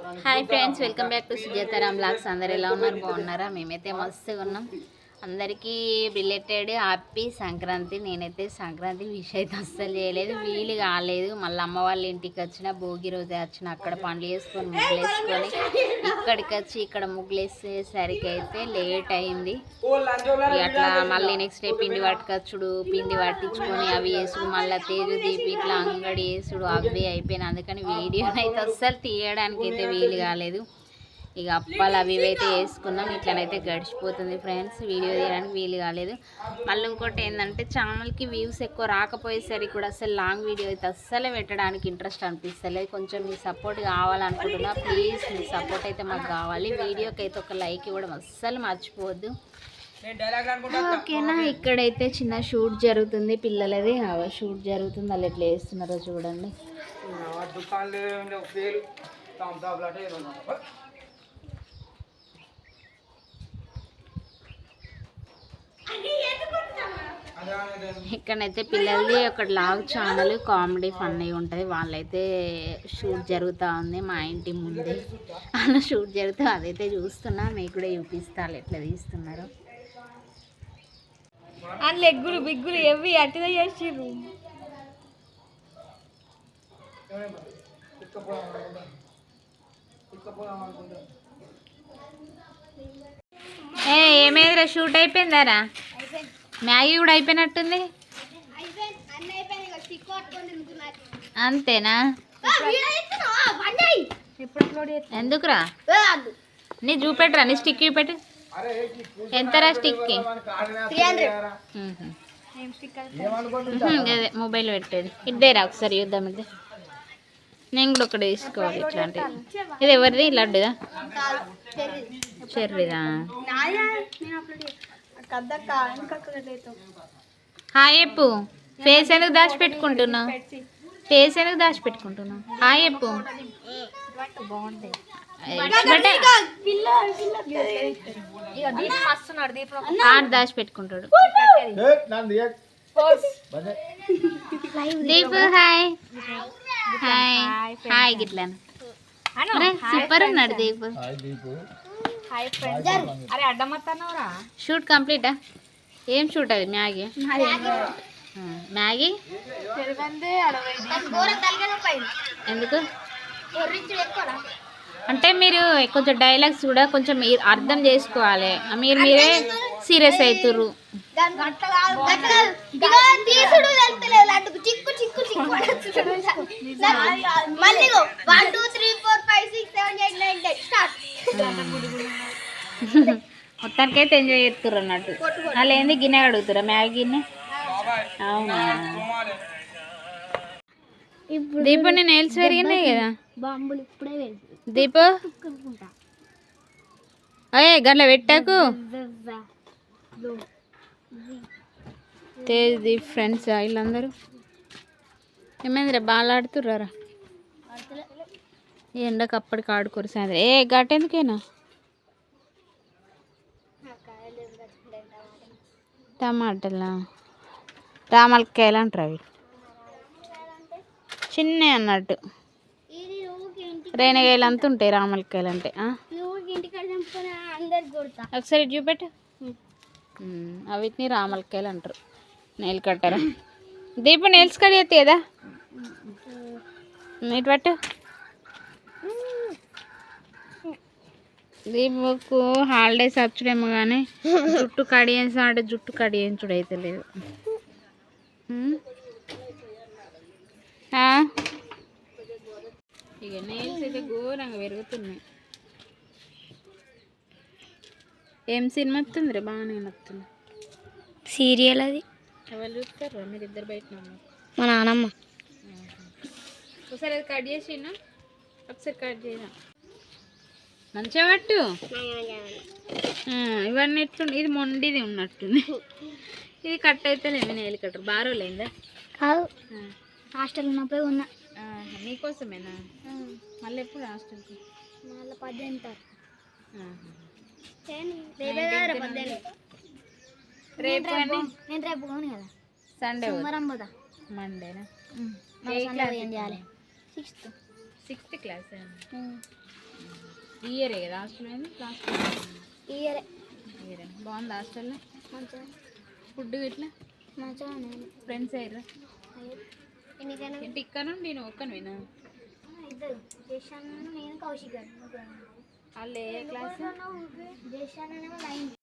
Hi friends welcome back to Sujataram blogs అందరు ఎలా ఉన్నారు? బాగున్నారా? మేమైతే మస్తుగా ఉన్నాం. అందరికీ రిలేటెడ్ హ్యాపీ సంక్రాంతి. నేనైతే సంక్రాంతి విష్ అయితే అస్సలు చేయలేదు. వీలు కాలేదు. మళ్ళీ అమ్మ వాళ్ళ ఇంటికి వచ్చిన భోగి రోజే వచ్చిన అక్కడ పండ్లు వేసుకొని ముగ్గులు వేసుకొని ఇక్కడికి వచ్చి ఇక్కడ ముగ్గులు వేసేసరికి అయితే లేట్ అయింది. అట్లా మళ్ళీ నెక్స్ట్ డే పిండి పట్టుకొచ్చుడు పిండి పట్టించుకొని అవి వేసుడు మళ్ళీ తేజు దీపి ఇట్లా అంగడి వేసుడు అవి అయిపోయినాయి. అందుకని వీడియోనైతే అయితే అస్సలు తీయడానికి అయితే వీలు కాలేదు. ఇక అప్పాలు అవి ఇవి అయితే వేసుకున్నాం ఇట్లనైతే గడిచిపోతుంది ఫ్రెండ్స్. వీడియో తీయడానికి వీలు కాలేదు. మళ్ళీ ఇంకోటి ఏంటంటే ఛానల్కి వ్యూస్ ఎక్కువ రాకపోయేసరికి కూడా అసలు లాంగ్ వీడియో అయితే అస్సలే పెట్టడానికి ఇంట్రెస్ట్ అనిపిస్తలేదు. కొంచెం మీ సపోర్ట్ కావాలనుకుంటున్నా ప్లీజ్ మీ సపోర్ట్ అయితే మాకు కావాలి. వీడియోకి అయితే ఒక లైక్ ఇవ్వడం అస్సలు మర్చిపోవద్దు. ఓకేనా ఇక్కడైతే చిన్న షూట్ జరుగుతుంది. పిల్లలది. షూట్ జరుగుతుంది. వాళ్ళు ఎట్లా వేస్తున్నారో చూడండి. ఇక్కడైతే పిల్లలది ఒక లాగ్ ఛానల్ కామెడీ ఫన్నీ ఉంటుంది. వాళ్ళైతే షూట్ జరుగుతూ ఉంది మా ఇంటి ముందే. అలా షూట్ జరుగుతూ అదైతే చూస్తున్నా. మీకు కూడా చూపిస్తా వాళ్ళు ఎట్లా తీస్తున్నారు. అందులో ఎగ్గులు బిగ్గులు ఎవి అట్టిదా చేసిర్రు. ఏ ఏమైందిరా? షూట్ అయిపోయిందారా? మ్యాగీ కూడా అయిపోయినట్టుంది? అంతేనా? ఎందుకురా? నీ చూపెట్టరా? నీ స్టిక్ చూపెట్టు. ఎంతరా స్టిక్కి? అదే మొబైల్ పెట్టేది. ఇద్దేరా ఒకసారి చూద్దాం ఇది నేను కూడా ఒకటి తీసుకోవాలి ఇట్లాంటిది ఇది ఎవరిది? లడ్డుదా? చెర్రిదా? హాయ్ చెప్పు. ఫేస్ ఎందుకు దాచిపెట్టుకుంటున్నావు? ఫేస్ ఎందుకు దాచిపెట్టుకుంటున్నావు? హాయ్ చెప్పు. ఇట్లంటే ఆడ దాచిపెట్టుకుంటాడు. దీపు హాయ్. హాయ్. హాయ్ గిట్లా సూపర్ ఉన్నాడు దీపు. Hi friends. అరే అడ్డమత్తన్నావురా షూట్ కంప్లీటా? ఏం షూట్ అది మ్యాగీ? మ్యాగీ. ఎందుకు? అంటే మీరు కొంచెం డైలాగ్స్ కూడా కొంచెం మీరు అర్థం చేసుకోవాలి. మీరు మీరే సీరియస్ అవుతుర్రు తీసుడు వెళ్తలేదు లడ్డుకు చిక్కు చిక్కు చిక్కు మళ్ళీ one two three four five six seven eight nine ten start మొత్తానికైతే ఎంజాయ్ చేస్తుర్రు అన్నట్టు. వాళ్ళు ఏంది గిన్నె అడుగుతురా మ్యాగీ గిన్నె? అవునా? దీపు నేను ఎల్స్ పెరిగినాయి కదా? బాంబులు ఇప్పుడే దీపు? అయ్యే గట్ల పెట్టాకు. తేజ్ దీప్ ఫ్రెండ్స్ వీళ్ళందరూ. ఏమైందిరా బాగా ఆడుతుర్రారా? ఎండకు అప్పటికి ఆడుకోరు సాయంత్రం. ఏ గట్టెందుకేనా టమాటాలా? రామలకాయలు అంటారు అవి చిన్న అన్నట్టు. రేణగాయలు అంతా ఉంటాయి రామలకాయలు అంటే ఒకసారి చూపెట్టు. అవిటిని రామలకాయలు అంటారు. నెయిల్ కట్టరా? దీపు నెయిల్స్ కట్ చేస్తే కదా ఇటు పట్టు. దీపుకు హాలిడేస్ వచ్చుడేమో కానీ జుట్టు కడియేసి అంటే జుట్టు కడియించుడు అయితే లేదు. ఇక నెయిల్స్ అయితే ఘోరంగా పెరుగుతున్నాయి. ఏం సినిమా వస్తుంది రే బాగానే వస్తుంది సీరియల్ అది. ఎవరు చూస్తారు మీరు ఇద్దరు బయట మా నానమ్మ. ఒకసారి అది కట్ చేసినా ఒకసారి కట్ చేయనా మంచిగా పట్టు. ఇవన్నీ ఎట్లుంది ఇది మొండిది ఉన్నట్టుంది. ఇది కట్ అయితే లేమి నేలు కట్టరు బారో లేందా కాదు హాస్టల్ ఉన్నప్పుడే ఉన్నా. నీకోసమేనా మళ్ళీ ఎప్పుడు హాస్టల్కి? మళ్ళీ పద్దెనిమిది. రేపే నేను పోను కదా. సండే సోమవారం పోదా మండేనా? మళ్ళీ సండే ఏం చేయాలి? సిక్స్త్. Sixth class? ఇయర్ కదా హాస్టల్ అయింది ఇయరే. ఇయర్. బాగుంది హాస్టల్లో మంచిగా. ఫుడ్ ఇట్లా మంచిగా ఫ్రెండ్స్ అయ్యారా. ఏంటి ఇక్కడ నేను ఒక్కనివేనా? ఇద్దరు. జేషాన్ నేను కౌశిక్ వాళ్ళు ఏ క్లాస్? జేషాన్ అనేమో నైన్త్